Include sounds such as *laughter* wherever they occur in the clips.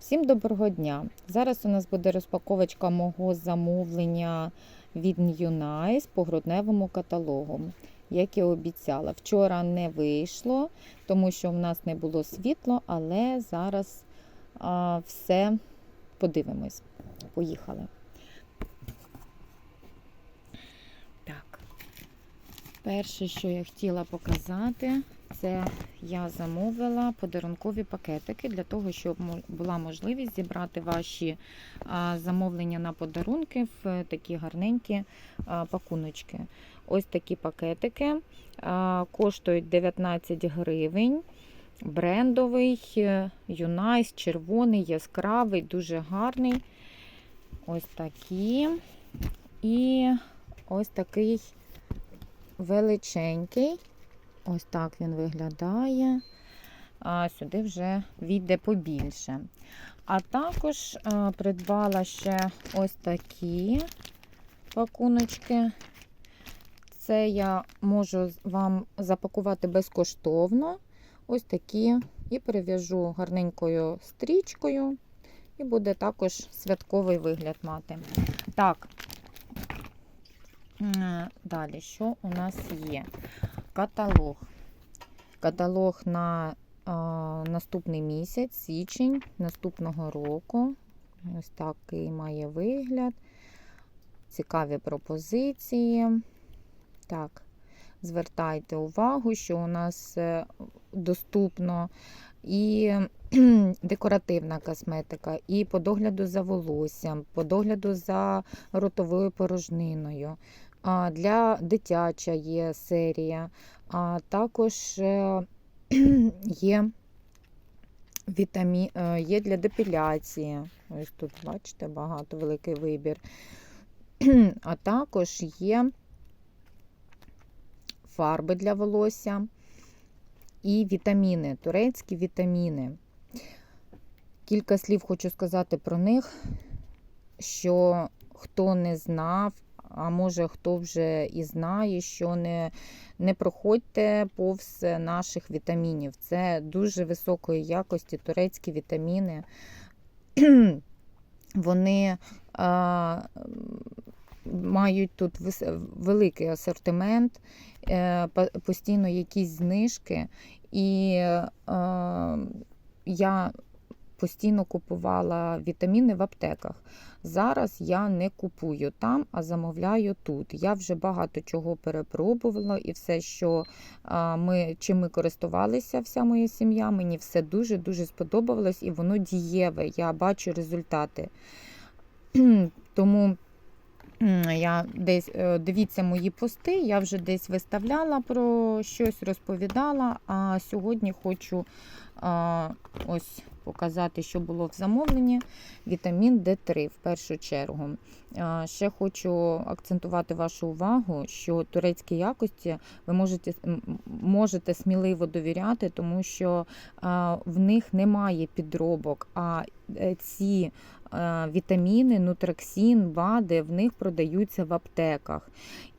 Всім доброго дня! Зараз у нас буде розпаковочка мого замовлення від New Nice по грудневому каталогу. Як і обіцяла, вчора не вийшло, тому що в нас не було світло, але зараз а, все подивимось. Поїхали. Так. Перше, що я хотіла показати, це я замовила подарункові пакетики для того, щоб була можливість зібрати ваші замовлення на подарунки в такі гарненькі пакуночки. Ось такі пакетики коштують 19 гривень. Брендовий, Юнайс, червоний, яскравий, дуже гарний. Ось такі. І ось такий величенький. Ось так він виглядає. А сюди вже війде побільше. А також а, придбала ще ось такі пакуночки. Це я можу вам запакувати безкоштовно. Ось такі. І перев'яжу гарненькою стрічкою. І буде також святковий вигляд мати. Так. Далі, що у нас є? Каталог. Каталог на а, наступний місяць, січень наступного року. Ось такий має вигляд. Цікаві пропозиції. Так, звертайте увагу, що у нас е, доступно і декоративна косметика, і по догляду за волоссям, по догляду за ротовою порожниною. Для дитяча є серія, а також е, *clears throat* є вітамі... е, є для депіляції. Ось тут, бачите, багато великий вибір. *clears throat* А також є фарби для волосся і вітаміни, турецькі вітаміни. Кілька слів хочу сказати про них, що хто не знав, а може хто вже і знає, що не, не проходьте повз наших вітамінів. Це дуже високої якості турецькі вітаміни. *clears throat* Вони а, мають тут великий асортимент, е, постійно якісь знижки, і е, я постійно купувала вітаміни в аптеках. Зараз я не купую там, а замовляю тут. Я вже багато чого перепробувала, і все, що ми, чим ми користувалися, вся моя сім'я, мені все дуже-дуже сподобалось, і воно дієве. Я бачу результати. *clears throat* Тому я десь е, дивіться мої пости, я вже десь виставляла про щось, розповідала. А сьогодні хочу а, ось показати, що було в замовленні. Вітамін Д3 в першу чергу. А, Ще хочу акцентувати вашу увагу, що турецькі якості ви можете, можете сміливо довіряти, тому що а, в них немає підробок. А е, ці вітаміни, нутраксін, БАДи в них продаються в аптеках.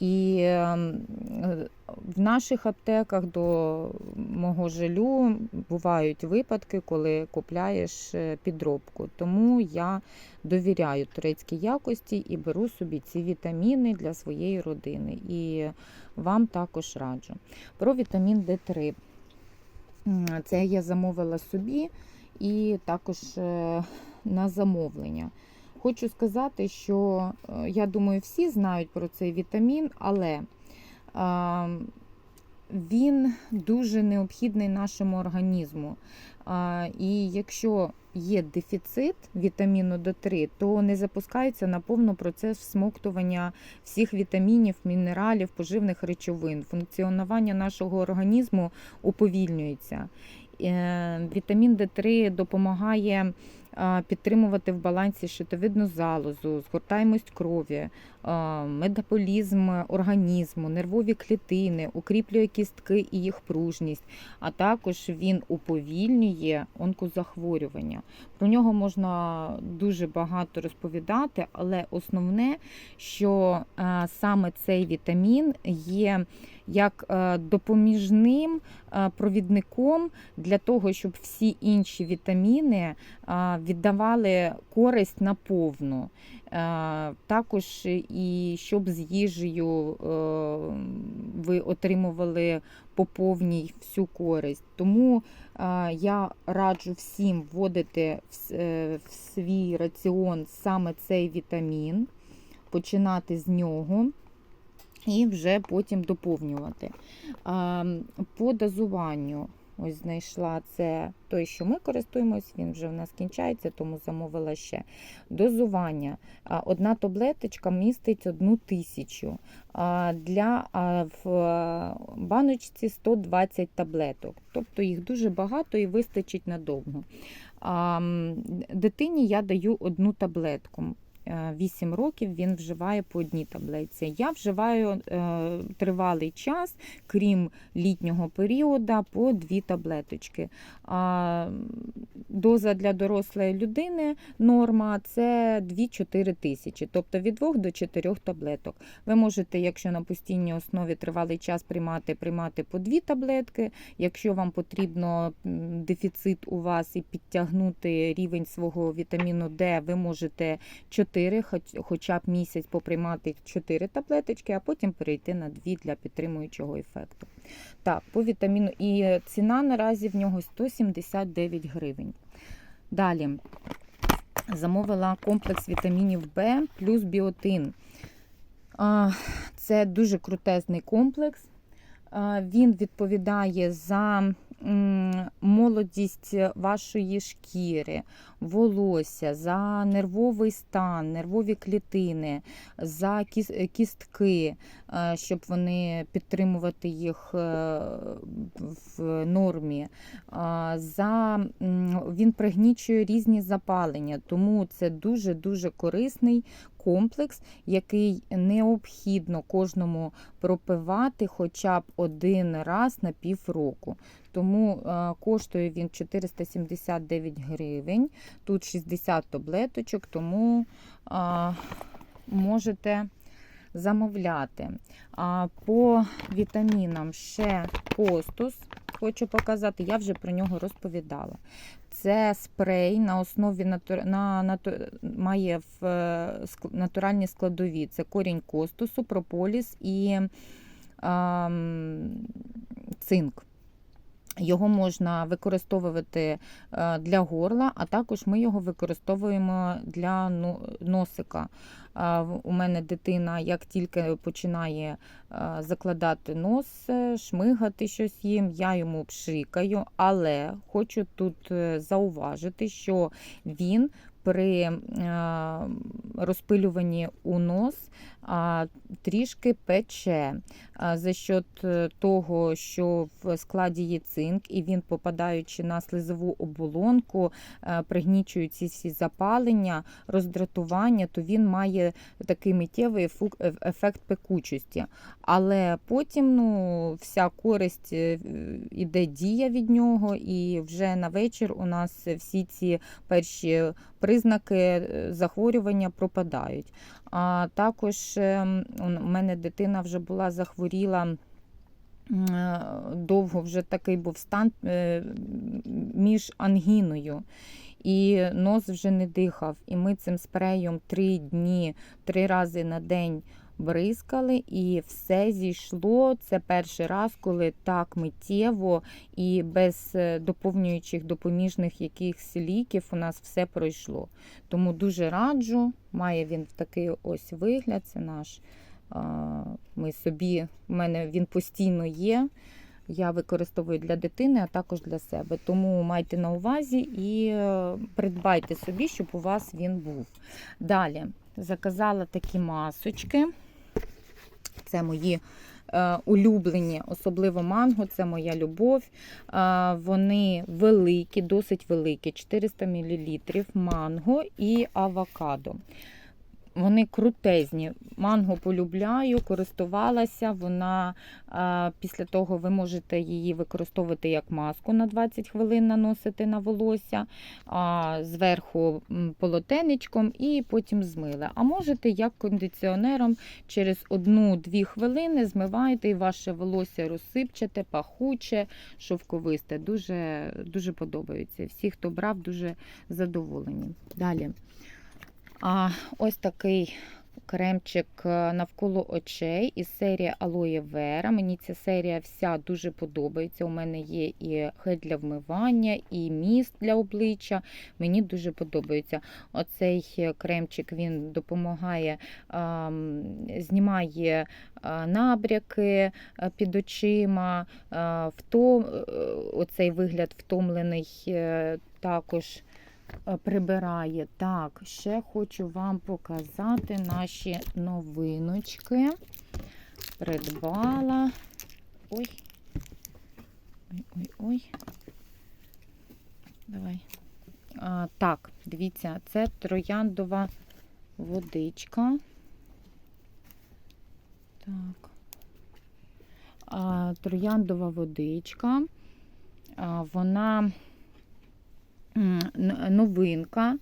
І ем, е, в наших аптеках до мого жалю бувають випадки, коли купляєш е, підробку. Тому я довіряю турецькій якості і беру собі ці вітаміни для своєї родини. І вам також раджу. Про вітамін Д3. Це я замовила собі і також е, на замовлення. Хочу сказати, що е, я думаю, всі знають про цей вітамін, але а, він дуже необхідний нашому організму. А, І якщо є дефіцит вітаміну Д3, то не запускається наповно процес всмоктування всіх вітамінів, мінералів, поживних речовин. Функціонування нашого організму уповільнюється. Е, Вітамін Д3 допомагає підтримувати в балансі щитовидну залозу, згортаємость крові, метаболізм організму, нервові клітини, укріплює кістки і їх пружність, а також він уповільнює онкозахворювання. Про нього можна дуже багато розповідати, але основне, що саме цей вітамін є як е, допоміжним е, провідником для того, щоб всі інші вітаміни е, віддавали користь наповну. Також і щоб з їжею ви отримували по повній всю користь. Тому я раджу всім вводити в свій раціон саме цей вітамін, починати з нього. І вже потім доповнювати. По дозуванню, ось знайшла це той, що ми користуємось, він вже в нас кінчається, тому замовила ще. Дозування. Одна таблеточка містить одну тисячу. Для в баночці 120 таблеток. Тобто їх дуже багато і вистачить надовго. Дитині я даю одну таблетку. Е, 8 років він вживає по одній таблетці. Я вживаю е, тривалий час, крім літнього періоду, по дві таблеточки. Доза для дорослої людини норма це 2-4 тисячі, тобто від 2 до 4 таблеток. Ви можете, якщо на постійній основі тривалий час приймати, приймати по дві таблетки. Якщо вам потрібно дефіцит у вас і підтягнути рівень свого вітаміну Д, ви можете 4, хоча б місяць поприймати 4 таблеточки, а потім перейти на 2 для підтримуючого ефекту. Так, по вітаміну. І ціна наразі в нього 179 гривень. Далі замовила комплекс вітамінів В плюс біотин. Це дуже крутезний комплекс. Він відповідає за молодість вашої шкіри, волосся, за нервовий стан, нервові клітини, за кістки, е, щоб вони підтримувати їх е, в нормі. За, він пригнічує різні запалення, тому це дуже-дуже корисний комплекс, який необхідно кожному пропивати хоча б один раз на півроку. Тому е, коштує він 479 гривень, тут 60 таблеточок, тому е, можете замовляти. А по вітамінам ще костус хочу показати, я вже про нього розповідала. Це спрей на основі натур... на, нату... має в е, натуральні складові. Це корінь костусу, прополіс і ем, цинк. Його можна використовувати е, для горла, а також ми його використовуємо для носика. Е, У мене дитина, як тільки починає е, закладати нос, шмигати щось їм, я йому пшикаю, але хочу тут зауважити, що він при е, розпилюванні у нос трішки пече за счет е, того, що в складі є цинк, і він, попадаючи на слизову оболонку, е, пригнічує ці всі запалення, роздратування, то він має такий миттєвий ефект пекучості. Але потім ну, вся користь іде дія від нього, і вже на вечір у нас всі ці перші признаки е, захворювання пропадають. А також ем, у мене дитина вже була захворіла. е, Довго вже такий був стан е, між ангіною, і нос вже не дихав. І ми цим спреєм три дні, три рази на день бризкали, і все зійшло. Це перший раз, коли так миттєво і без е, доповнюючих допоміжних якихось ліків у нас все пройшло. Тому дуже раджу. Має він такий ось вигляд. Це наш. Ми собі, у мене він постійно є. Я використовую для дитини, а також для себе. Тому майте на увазі і е, придбайте собі, щоб у вас він був. Далі заказала такі масочки. Це мої е, улюблені, особливо манго, це моя любов. Е, вони великі, досить великі, 400 мл манго і авокадо. Вони крутезні. Манго полюбляю, користувалася. Вона а, після того ви можете її використовувати як маску на 20 хвилин наносити на волосся, а, зверху полотенечком і потім змили. А можете як кондиціонером через 1-2 хвилини змиваєте і ваше волосся розсипчате, пахуче, шовковисте. Дуже, дуже подобається. Всі, хто брав, дуже задоволені. Далі. А, ось такий кремчик е, навколо очей із серії Aloe Vera. Мені ця серія вся дуже подобається. У мене є і гель для вмивання, і міст для обличчя. Мені дуже подобається. Оцей е, кремчик він допомагає, знімає набряки під очима, втом, е, оцей вигляд втомлений е, також е, прибирає. Так, ще хочу вам показати наші новиночки. Придбала. Ой. Ой-ой-ой. Давай. А, так, дивіться, це трояндова водичка. Так. А, трояндова водичка. А, вона новинка,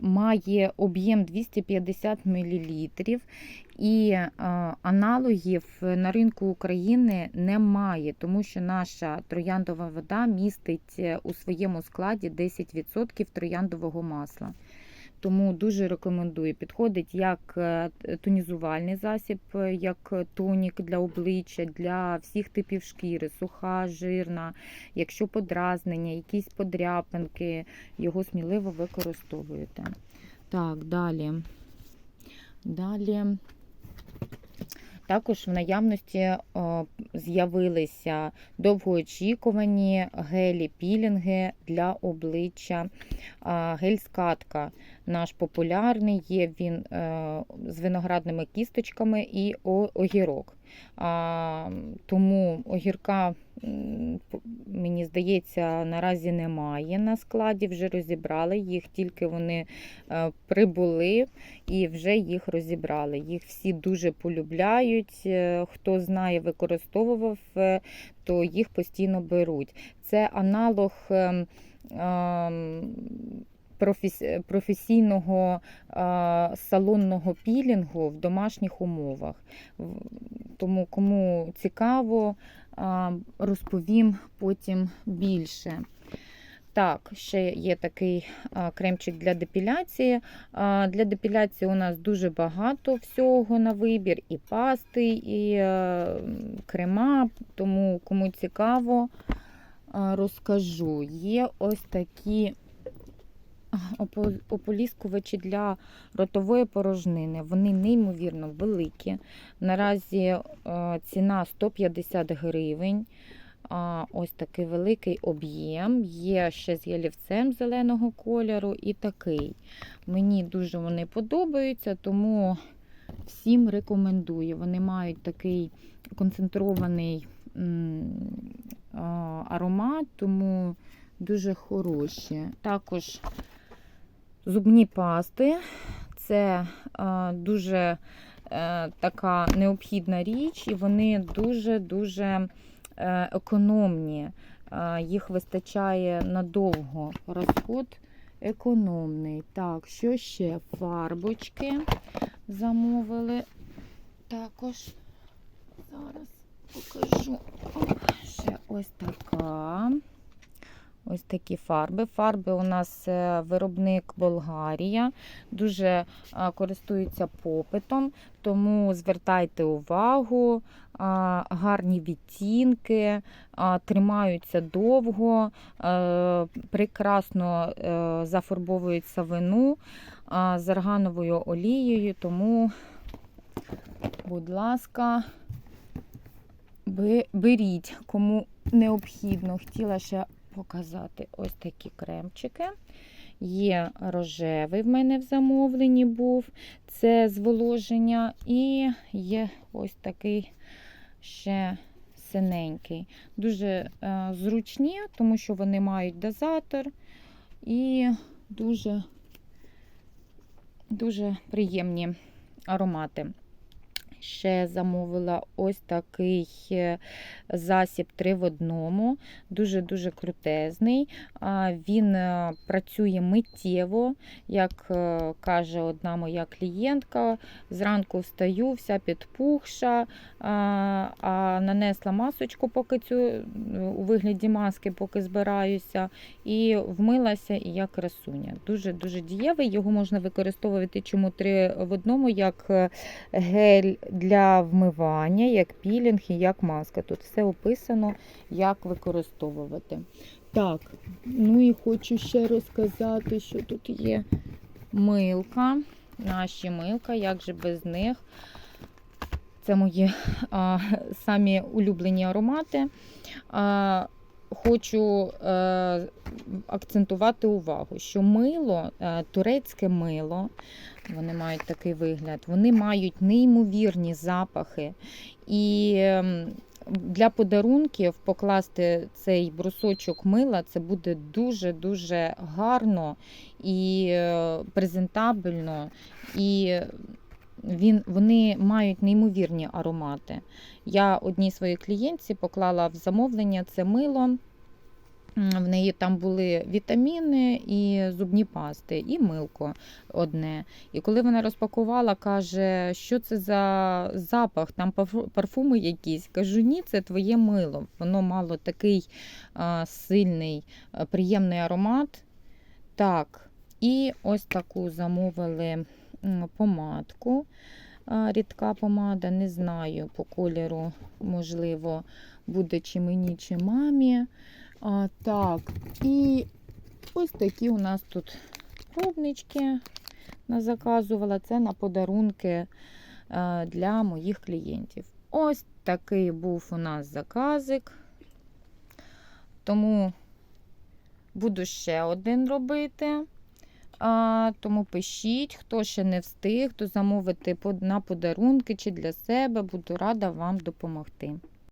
має об'єм 250 мл, і аналогів на ринку України немає, тому що наша трояндова вода містить е, у своєму складі 10% трояндового масла. Тому дуже рекомендую. Підходить як е, тонізувальний засіб, е, як тонік для обличчя, для всіх типів шкіри, суха, жирна, якщо подразнення, якісь подряпинки, його сміливо використовуєте. Так, далі. Далі. Також в наявності з'явилися довгоочікувані гелі-пілінги для обличчя. Гель-скатка наш популярний, є він е, з виноградними кісточками і огірок. Тому огірка, мені здається, наразі немає на складі, вже розібрали їх, тільки вони е, прибули і вже їх розібрали. Їх всі дуже полюбляють. Е, Хто знає, використовував, е, то їх постійно беруть. Це аналог. ем, ем, професі- професійного салонного пілінгу в домашніх умовах. Тому кому цікаво, розповім потім більше. Так, ще є такий кремчик для депіляції. Для депіляції у нас дуже багато всього на вибір: і пасти, і е, крема. Тому кому цікаво, розкажу. Є ось такі ополіскувачі для ротової порожнини. Вони неймовірно великі. Наразі е, ціна 150 гривень. Ось такий великий об'єм. Є ще з ялівцем зеленого кольору і такий. Мені дуже вони подобаються, тому всім рекомендую. Вони мають такий концентрований аромат, тому дуже хороші. Також зубні пасти. Це е, дуже е, така необхідна річ, і вони дуже-дуже е, економні. Е, їх вистачає надовго. Розход економний. Так, що ще? Фарбочки замовили. Також зараз покажу. Ще ось така. Ось такі фарби. Фарби у нас е, виробник Болгарія, дуже е, користується попитом, тому звертайте увагу, гарні відтінки, тримаються довго, е, прекрасно е, зафарбовують савину з аргановою олією, тому, будь ласка, беріть, кому необхідно. Хотіла ще показати ось такі кремчики. Є рожевий в мене в замовленні був, це зволоження, і є ось такий ще синенький. Дуже е, зручні, тому що вони мають дозатор і дуже дуже приємні аромати. Ще замовила ось такий е, засіб 3 в одному, дуже-дуже крутезний. Він е, працює миттєво, як е, каже одна моя клієнтка. Зранку встаю, вся підпухша, а, нанесла масочку, поки цю у вигляді маски, поки збираюся, і вмилася і як красуня. Дуже-дуже дієвий. Його можна використовувати чому три в одному, як гель для вмивання, як пілінг і як маска. Тут все описано, як використовувати. Так, ну і хочу ще розказати, що тут є милка. Наші милка, як же без них. Це мої а, самі улюблені аромати. А, хочу е, акцентувати увагу, що мило, е, турецьке мило, вони мають такий вигляд, вони мають неймовірні запахи. І ем, для подарунків покласти цей брусочок мила це буде дуже-дуже гарно і е, презентабельно. І він, вони мають неймовірні аромати. Я одній своїй клієнтці поклала в замовлення це мило. В неї там були вітаміни і зубні пасти, і милко одне. І коли вона розпакувала, каже, що це за запах, там парфуми якісь. Кажу, ні, це твоє мило. Воно мало такий а, сильний, а, приємний аромат. Так, і ось таку замовили помадку. Рідка помада, не знаю по кольору, можливо, буде чи мені, чи мамі. А, так, і ось такі у нас тут пробнички заказувала. Це на подарунки е, для моїх клієнтів. Ось такий був у нас заказик. Тому буду ще один робити. А, тому пишіть, хто ще не встиг, хто замовити на подарунки чи для себе, буду рада вам допомогти.